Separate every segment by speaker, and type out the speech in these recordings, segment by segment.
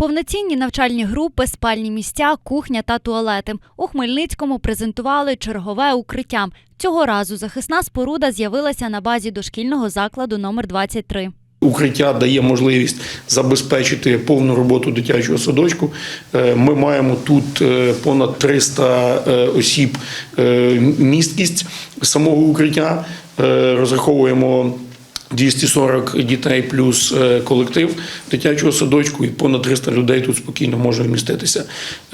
Speaker 1: Повноцінні навчальні групи, спальні місця, кухня та туалети. У Хмельницькому презентували чергове укриття. Цього разу захисна споруда з'явилася на базі дошкільного закладу номер 23.
Speaker 2: Укриття дає можливість забезпечити повну роботу дитячого садочку. Е, Ми маємо тут е, понад 300 е, осіб місткість самого укриття. Розраховуємо 240 дітей плюс е, колектив дитячого садочку, і понад 300 людей тут спокійно може вміститися.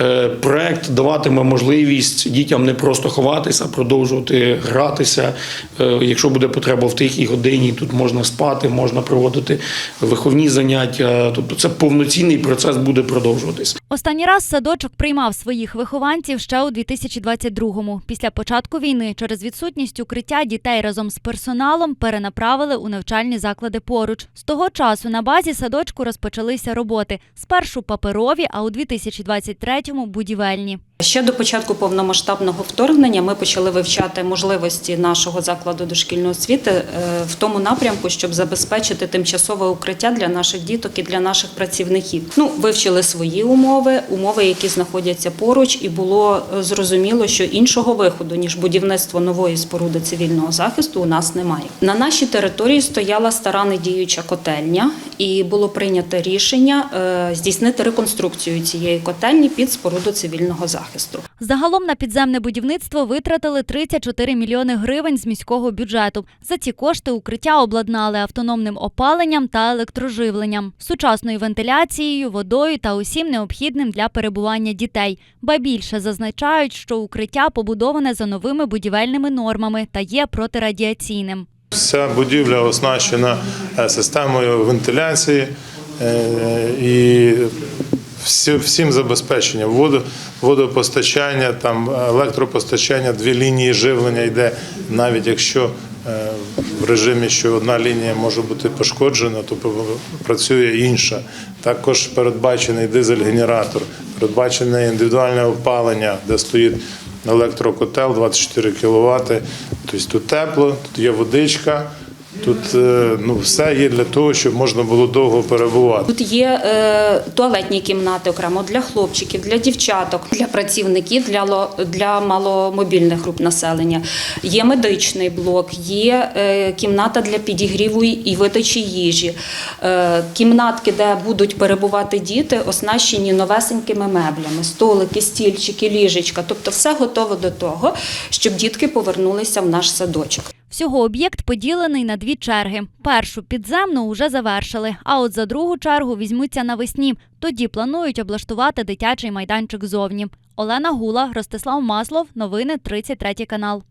Speaker 2: Е, Проект даватиме можливість дітям не просто ховатися, а продовжувати гратися. Е, Якщо буде потреба в тихій годині, тут можна спати, можна проводити виховні заняття. Тобто це повноцінний процес буде продовжуватися.
Speaker 1: Останній раз садочок приймав своїх вихованців ще у 2022-му. Після початку війни через відсутність укриття дітей разом з персоналом перенаправили у навчальні заклади поруч. З того часу на базі садочку розпочалися роботи. Спершу паперові, а у 2023-му будівельні.
Speaker 3: Ще до початку повномасштабного вторгнення ми почали вивчати можливості нашого закладу дошкільної освіти е, в тому напрямку, щоб забезпечити тимчасове укриття для наших діток і для наших працівників. Ну, вивчили свої умови, умови, які знаходяться поруч, і було е, зрозуміло, що іншого виходу ніж будівництво нової споруди цивільного захисту у нас немає. На нашій території стояла стара недіюча котельня, і було прийнято рішення е, здійснити реконструкцію цієї котельні під споруду цивільного захисту.
Speaker 1: Загалом на підземне будівництво витратили 34 мільйони гривень з міського бюджету. За ці кошти укриття обладнали автономним опаленням та електроживленням, сучасною вентиляцією, водою та усім необхідним для перебування дітей. Ба більше зазначають, що укриття побудоване за новими будівельними нормами та є протирадіаційним.
Speaker 4: Вся будівля оснащена е, системою вентиляції е, і всім забезпеченням воду, водопостачання, там електропостачання, дві лінії живлення йде, навіть якщо е, в режимі, що одна лінія може бути пошкоджена, то працює інша. Також передбачений дизель-генератор, передбачене індивідуальне опалення, де стоїть електрокотел 24 кВт. Тобто тут тепло, тут є водичка, тут е, ну, все є для того, щоб можна було довго перебувати.
Speaker 3: Тут є е, туалетні кімнати окремо для хлопчиків, для дівчаток, для працівників, для, для маломобільних груп населення. Є медичний блок, є е, кімната для підігріву і видачі їжі. Е, кімнатки, де будуть перебувати діти, оснащені новесенькими меблями, столики, стільчики, ліжечка. Тобто все готово до того, щоб дітки повернулися в наш садочок.
Speaker 1: Всього об'єкт поділений на дві черги. Першу підземну уже завершили, а от за другу чергу візьмуться навесні. Тоді планують облаштувати дитячий майданчик зовні. Олена Гула, Ростислав Маслов. Новини 33 канал.